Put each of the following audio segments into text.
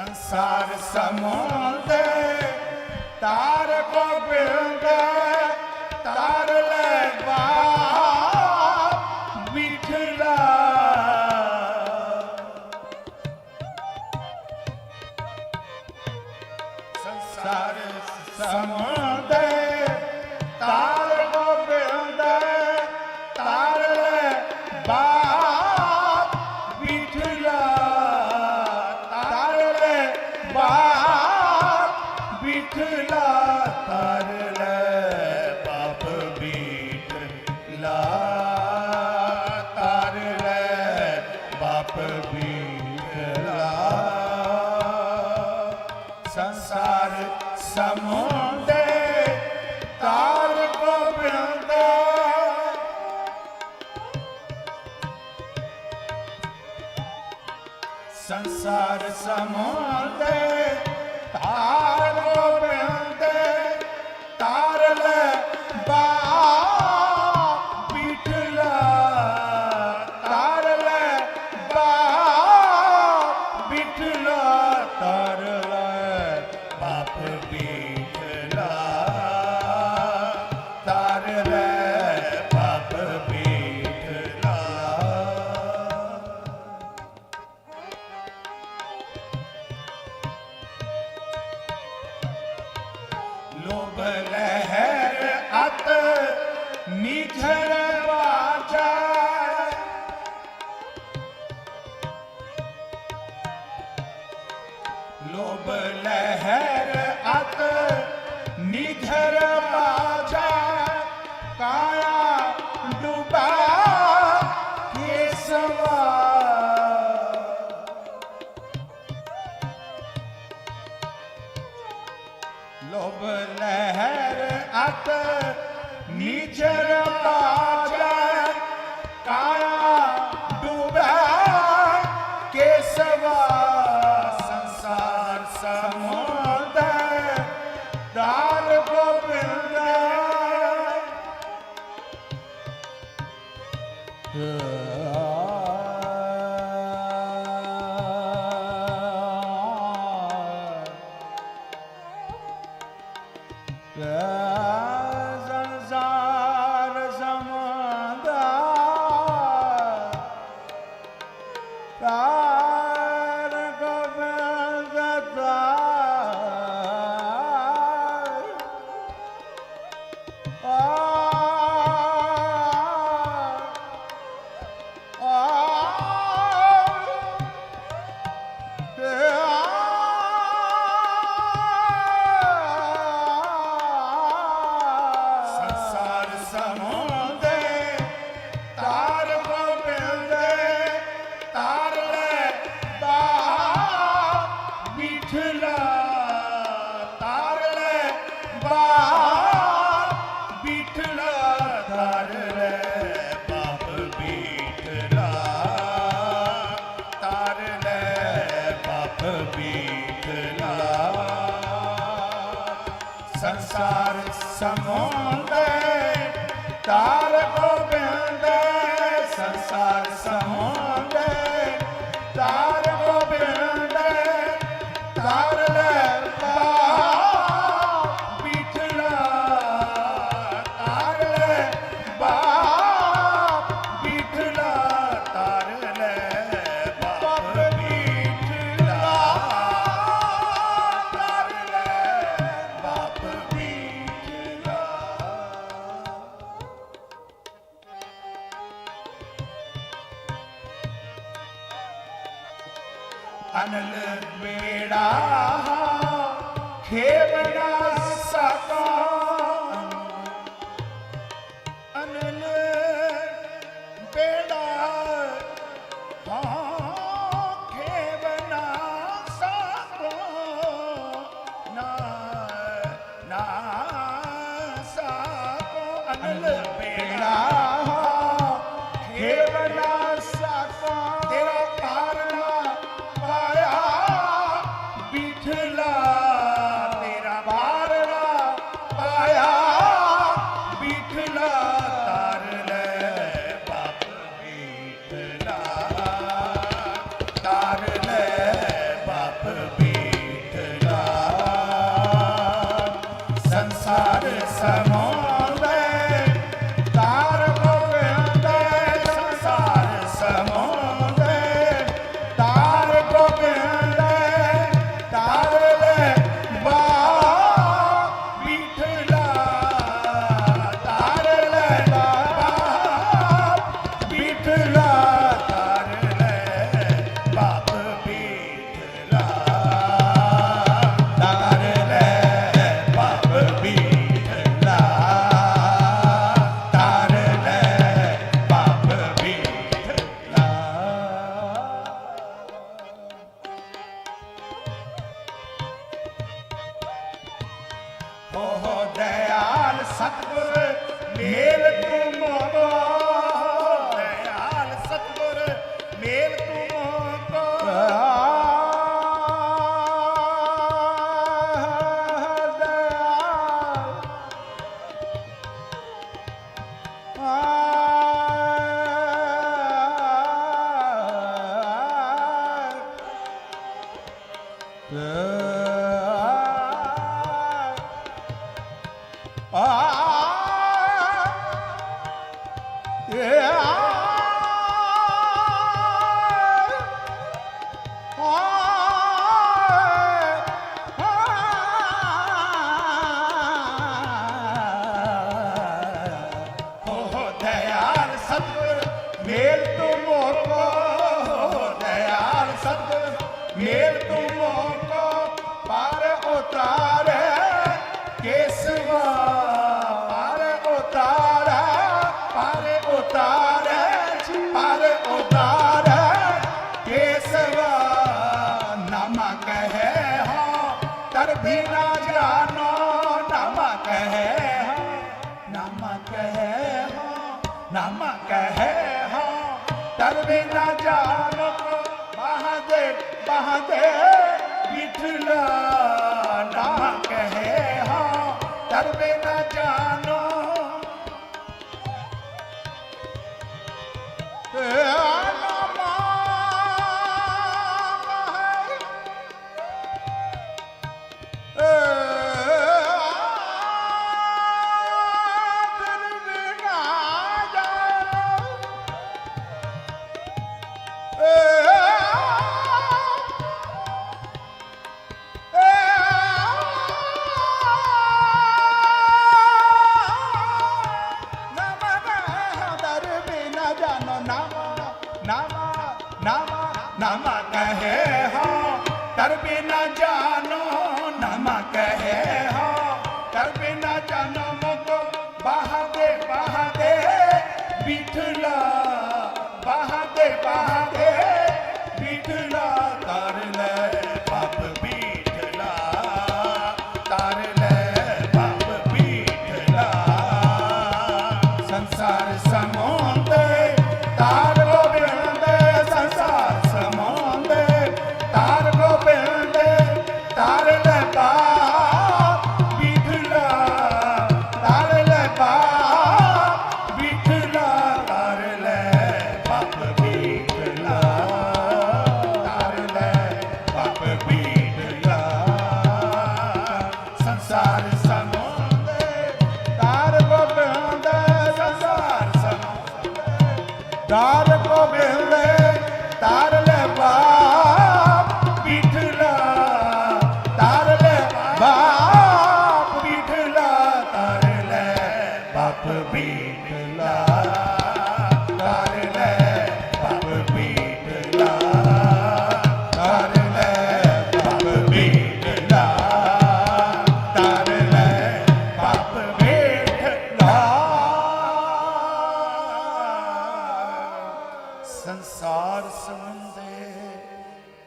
ਸੰਸਾਰ ਸਮੋਂਦੇ ਤਾਰ ਕੋ ਬਿੰਦੇ ਤਾਰ ਲੈ ਬਾ ਵਿਖਲਾ ਸੰਸਾਰ ਸਮੋਂ ਬਾਪ ਬਿਠਲਾ ਤਰ ਬਾਪ ਬਿਠਲਾ ਤਰ ਲੈ ਬਾਪ ਬਿਠਲਾ ਸੰਸਾਰ ਸਮੁੰਦੇ ਸੰਸਾਰ ਸਮੁੰਦੇ ਲੋਭ ਲਹਿਰ ਅਤ ਨੀਝਰ ਨੀਚਰ ਪਾਚੈ ਕਾਇਆ ਕੇਸਵਾ ਸੰਸਾਰ ਸਮੋਦੈ ਦਾਰ ਗੋਬਿੰਦੈ। ਸਮੁੰਦਰ ਤਾਰ அனல் வேடா Yeah. ਪਹਦੇ ਬਿਠਲਾ ਨਾ ਕਹਿ। ਨਾਮਾ ਨਾਮਾ ਨਾਮਾ ਕਹੇ ਹੋ, ਤਰ ਬਿਨਾ ਜਾਨੋ ਨਾਮਾ ਕਹੇ ਹੋ, ਤਰ ਬਿਨਾ ਜਾਨੋ ਮਗੋ ਬਾਹਦੇ ਬਿਠਲਾ ਕਰ ਲੈ ਸੰਸਾਰ ਸਮਾਉਂਦੇ, ਤਾਰ ਕੋ ਬਿਹੁੰਦੇ ਸੰਸਾਰ ਸਮਾਉਂਦੇ। ਤਾਰ ਕੋ ਬਿਹੁੰਦੇ ਤਾਰ ਲੈ ਬਾਪ ਪਿਠਲਾ ਤਾਰ ਲੈ ਬਾਪ ਪਿਠਲਾ ਤਾਰ ਲੈ, ਬਾਪ ਪਿਠਲਾ ਸੰਸਾਰ ਸੰਬੰਧੇ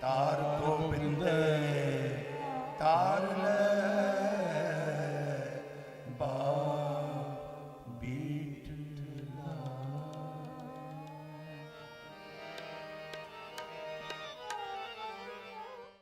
ਤਾਰ ਗੋਬਿੰਦ ਤਾਰ ਲੈ।